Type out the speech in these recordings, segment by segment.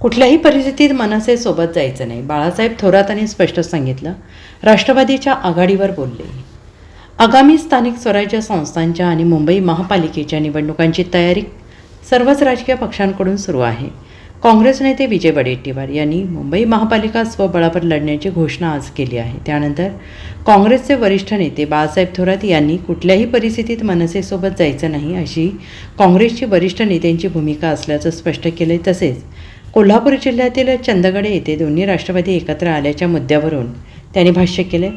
कुठल्याही परिस्थितीत मनसे सोबत जायचं नाही. बाळासाहेब थोरातांनी स्पष्ट सांगितलं. राष्ट्रवादीच्या आघाडीवर बोलले. आगामी स्थानिक स्वराज्य संस्थांच्या आणि मुंबई महापालिकेच्या निवडणुकांची तयारी सर्वच राजकीय पक्षांकडून सुरू आहे. काँग्रेस नेते विजय वडेट्टीवार यांनी मुंबई महापालिका स्वबळावर लढण्याची घोषणा आज केली आहे. त्यानंतर काँग्रेसचे वरिष्ठ नेते बाळासाहेब थोरात यांनी कुठल्याही परिस्थितीत मनसेसोबत जायचं नाही अशी काँग्रेसची वरिष्ठ नेत्यांची भूमिका असल्याचं स्पष्ट केलं तसेच कोल्हापूर जिल्ह्यातील चंदगड येथे दोन्ही राष्ट्रवादी एकत्र आल्याच्या मुद्द्यावरून त्यांनी भाष्य केले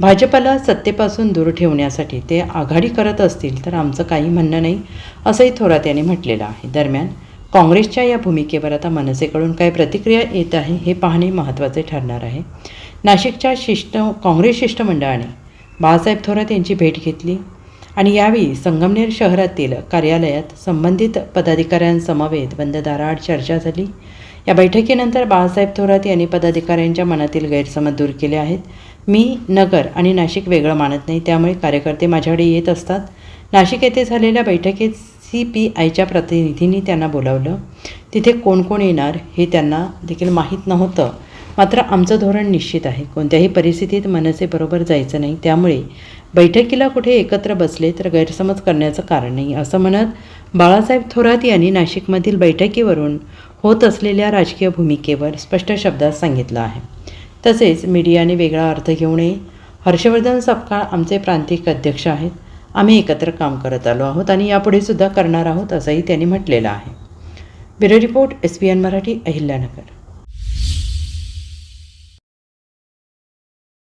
भाजपला सत्तेपासून दूर ठेवण्यासाठी ते आघाडी करत असतील तर आमचं काही म्हणणं नाही असंही थोरात यांनी म्हटलेलं आहे. दरम्यान काँग्रेसच्या या भूमिकेवर आता मनसेकडून काय प्रतिक्रिया येत आहे हे पाहणे महत्त्वाचे ठरणार आहे. नाशिकच्या शिष्ट काँग्रेस शिष्टमंडळाने बाळासाहेब थोरात यांची भेट घेतली. आणि यावेळी संगमनेर शहरातील कार्यालयात संबंधित पदाधिकाऱ्यांसमवेत बंद दाराआड चर्चा झाली. या बैठकीनंतर बाळासाहेब थोरात यांनी पदाधिकाऱ्यांच्या मनातील गैरसमज दूर केले आहेत. मी नगर आणि नाशिक वेगळं मानत नाही त्यामुळे कार्यकर्ते माझ्याकडे येत असतात. नाशिक येथे झालेल्या बैठकीत सी पी आयच्या प्रतिनिधींनी त्यांना बोलावलं. तिथे कोण कोण येणार हे त्यांना देखील माहीत नव्हतं. मात्र आमचं धोरण निश्चित आहे. कोणत्याही परिस्थितीत मनसेबरोबर जायचं नाही. त्यामुळे बैठकीला कुठे एकत्र बसले तर गैरसमज करण्याचं कारण नाही असं म्हणत बाळासाहेब थोरात यांनी नाशिकमधील बैठकीवरून होत असलेल्या राजकीय भूमिकेवर स्पष्ट शब्दात सांगितलं आहे. तसेच मीडियाने वेगळा अर्थ घेऊ नये. हर्षवर्धन सपकाळ आमचे प्रांतिक अध्यक्ष आहेत. आम्ही एकत्र काम करत आलो आहोत आणि यापुढे सुद्धा करणार आहोत असंही त्यांनी म्हटलेलं आहे. Bureau report S B N Marathi Ahilyanagar.